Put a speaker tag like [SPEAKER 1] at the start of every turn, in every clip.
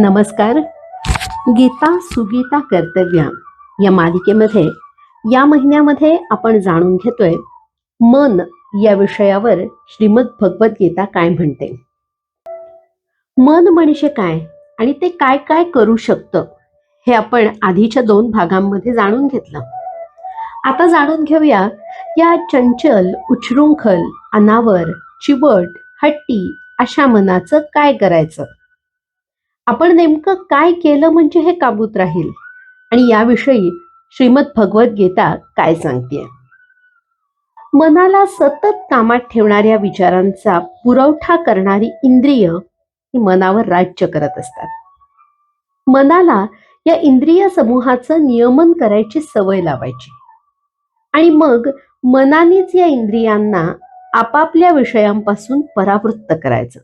[SPEAKER 1] नमस्कार. गीता सुगीता कर्तव्य या मालिकेमध्ये या महिन्यामध्ये आपण जाणून घेतोय मन या विषयावर श्रीमद भगवद्गीता काय म्हणते? मन म्हणजे काय आणि ते काय काय करू शकतं हे आपण आधीच्या दोन भागांमध्ये जाणून घेतलं. आता जाणून घेऊया या चंचल उच्छृंखल अनावर चिवट हट्टी अशा मनाचं काय करायचं? आपण नेमकं काय केलं म्हणजे हे काबूत राहील? आणि याविषयी श्रीमद भगवद्गीता काय सांगते मनाला सतत कामात ठेवणाऱ्या विचारांचा पुरवठा करणारी इंद्रिय ही मनावर राज्य करत असतात. मनाला या इंद्रिय समूहाचं नियमन करायची सवय लावायची. आणि मग मनानेच या इंद्रियांना आपापल्या विषयांपासून परावृत्त करायचं.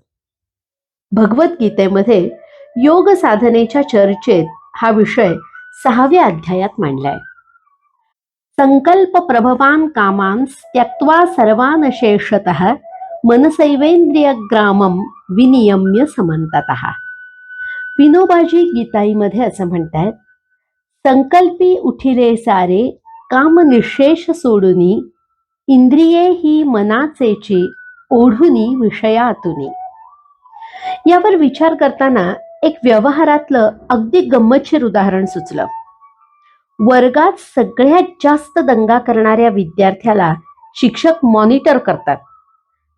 [SPEAKER 1] भगवद्गीतेमध्ये योग साधनेच्या चर्चेत हा विषय सहाव्या अध्यायात मांडलाय. संकल्प प्रभवान कामांस त्यक्त्वा सर्वान शेषत मनसैवेंद्रिय ग्रामम विनियम्य समंतत विनोबाजी गीताईमध्ये असं म्हणतायत संकल्पी उठिले सारे काम निशेष सोडुनी इंद्रिये ही मनाचेची ओढुनी विषयातुनी. यावर विचार करताना एक व्यवहारातलं अगदी गंमतशीर उदाहरण सुचलं. वर्गात सगळ्यात जास्त दंगा करणाऱ्या विद्यार्थ्याला शिक्षक मॉनिटर करतात.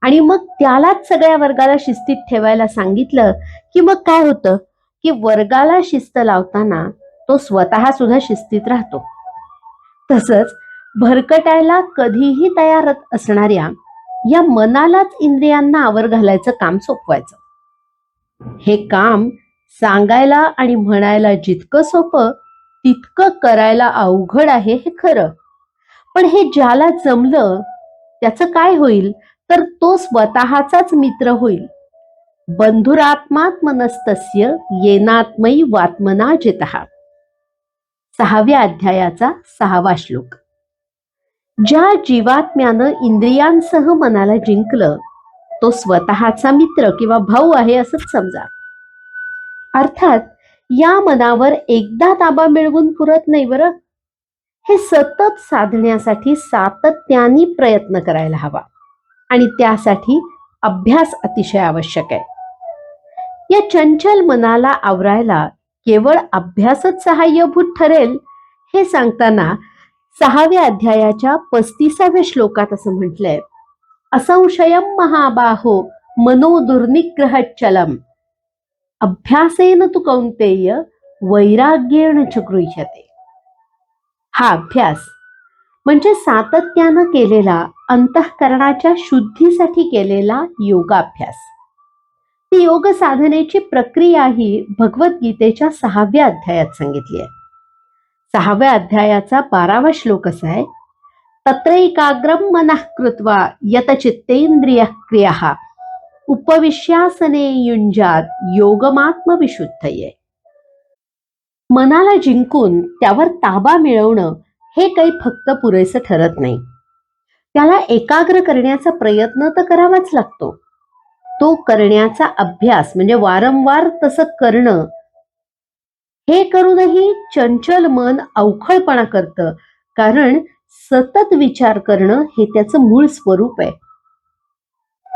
[SPEAKER 1] आणि मग त्यालाच सगळ्या वर्गाला शिस्तीत ठेवायला सांगितलं की मग काय होतं? की वर्गाला शिस्त लावताना तो स्वतः सुद्धा शिस्तीत राहतो. तसंच भरकटायला कधीही तयार असणाऱ्या या मनालाच इंद्रियांना आवर घालायचं काम सोपवायचं. हे काम सांगायला आणि म्हणायला जितकं सोपं तितकं करायला अवघड आहे हे खरं. पण हे ज्याला जमलं त्याचं काय होईल? तर तो स्वतःचाच मित्र होईल. बंधुरात्मात्मनस्तस्य येनात्मयी वात्मना जित. सहाव्या अध्यायाचा सहावा श्लोक. ज्या जीवात्म्यानं इंद्रियांसह मनाला जिंकलं तो स्वतःचा मित्र किंवा भाऊ आहे असंच समजा. अर्थात या मनावर एकदा ताबा मिळवून पुरत नाही बरं. हे सतत साधण्यासाठी सातत्याने प्रयत्न करायला हवा. आणि त्यासाठी अभ्यास अतिशय आवश्यक आहे. या चंचल मनाला आवरायला केवळ अभ्यासच सहाय्यभूत ठरेल हे सांगताना सहाव्या अध्यायाच्या पस्तीसाव्या श्लोकात असं म्हटलंय असंशयम महाबाहो मनो दुर्निग्रह चलम. अभ्यासेन तू कौंतेय वैराग्येण च गृह्यते हा अभ्यास म्हणजे सातत्यानं केलेला अंतःकरणाच्या शुद्धीसाठी केलेला योगाभ्यास. ती योग साधनेची प्रक्रिया ही भगवद्गीतेच्या सहाव्या अध्यायात सांगितली आहे. सहाव्या अध्यायाचा बारावा श्लोक असा आहे तत्रैकाग्रम मनः कृत्वा यतचित्तेंद्रिय क्रिया उपविश्यासने युंजात योगमात्मविशुद्धये. मनाला जिंकून त्यावर ताबा मिळवणं हे काही फक्त पुरेसं ठरत नाही. त्याला एकाग्र करण्याचा प्रयत्न तर करावाच लागतो. तो करण्याचा अभ्यास म्हणजे वारंवार तसं करणं हे करूनही चंचल मन अवखळपणा करतं. कारण सतत विचार करणं हे त्याचं मूळ स्वरूप आहे.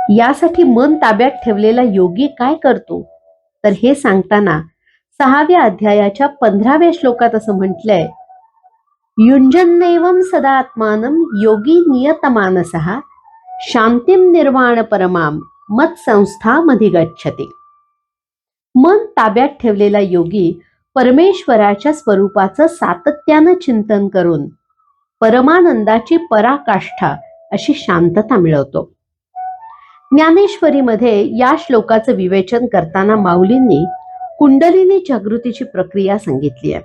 [SPEAKER 1] यासाठी मन ताब्यात ठेवलेला योगी काय करतो? तर हे सांगताना सहाव्या अध्यायाच्या पंधराव्या श्लोकात असं म्हटलंय युंजन्नैवम सदात्मानम योगी नियतमानसः शांतीम निर्वाण परमाम मत संस्था गच्छते मन ताब्यात ठेवलेला योगी परमेश्वराच्या स्वरूपाचं सातत्यानं चिंतन करून परमानंदाची पराकाष्ठा अशी शांतता मिळवतो। ज्ञानेश्वरीमध्ये या श्लोकाचं विवेचन करताना माऊलींनी कुंडलिनी जागृतीची प्रक्रिया सांगितली आहे.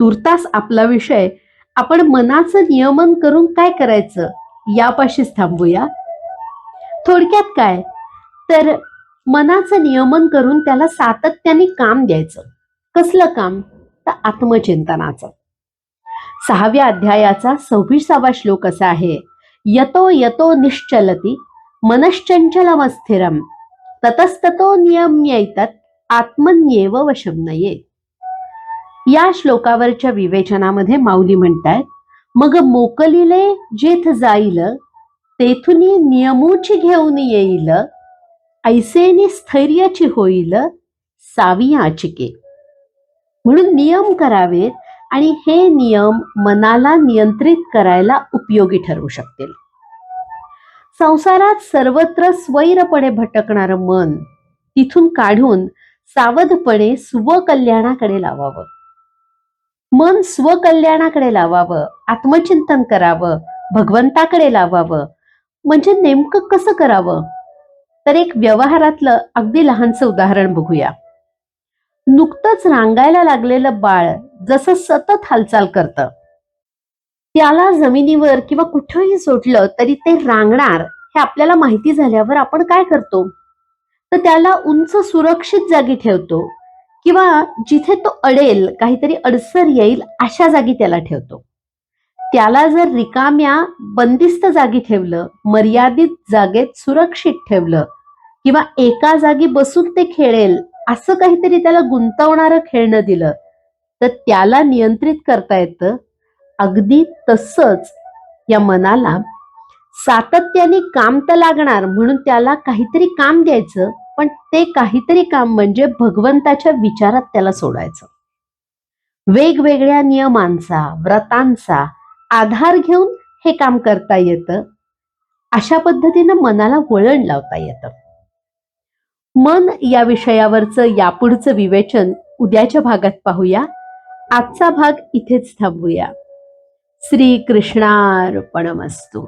[SPEAKER 1] तुर्तास आपला विषय आपण मनाचं नियमन करून काय करायचं यापाशीच थांबूया. थोडक्यात काय? तर मनाचं नियमन करून त्याला सातत्याने काम द्यायचं. कसलं काम? तर आत्मचिंतनाचं. सहाव्या अध्यायाचा सव्वीसावा श्लोक असा आहे यतो यतो निश्चलती मनश्चंचलमस्थिरम ततस्ततो नियम्येतत आत्मन्येव वशम नये। या श्लोकावरच्या विवेचनामध्ये माऊली म्हणतायत मग मोकलिले जेथ जाईल तेथुनी नियमूची घेऊन येईल ऐसेनी स्थैर्याची होईल सावियाचिके म्हणून नियम करावेत आणि हे नियम मनाला नियंत्रित करायला उपयोगी ठरू शकतील। संसारात सर्वत्र स्वैरपणे भटकणारं मन तिथून काढून सावधपणे स्वकल्याणाकडे लावावं. मन स्वकल्याणाकडे लावावं आत्मचिंतन करावं भगवंताकडे लावावं. म्हणजे नेमकं कसं करावं? तर एक व्यवहारातलं अगदी लहानचं उदाहरण बघूया. नुकतंच रांगायला लागलेलं बाळ जसं सतत हालचाल करतं त्याला जमिनीवर किंवा कुठंही सोडलं तरी ते रांगणार हे आपल्याला माहिती झाल्यावर आपण काय करतो? तर त्याला उंच सुरक्षित जागी ठेवतो किंवा जिथे तो अडेल काहीतरी अडसर येईल अशा जागी त्याला ठेवतो. त्याला जर रिकाम्या बंदिस्त जागी ठेवलं मर्यादित जागेत सुरक्षित ठेवलं किंवा एका जागी बसून ते खेळेल असं काहीतरी त्याला गुंतवणारं खेळणं दिलं तर त्याला नियंत्रित करता येतं अगदी तसंच या मनाला सातत्याने काम तर लागणार म्हणून त्याला काहीतरी काम द्यायचं पण ते काहीतरी काम म्हणजे भगवंताच्या विचारात त्याला सोडायचं. वेगवेगळ्या नियमांचा व्रतांचा आधार घेऊन हे काम करता येतं. अशा पद्धतीनं मनाला वळण लावता येतं. मन या विषयावरचं यापुढचं विवेचन उद्याच्या भागात पाहूया. आजचा भाग इथेच थांबूया. श्रीकृष्णार्पणमस्तू।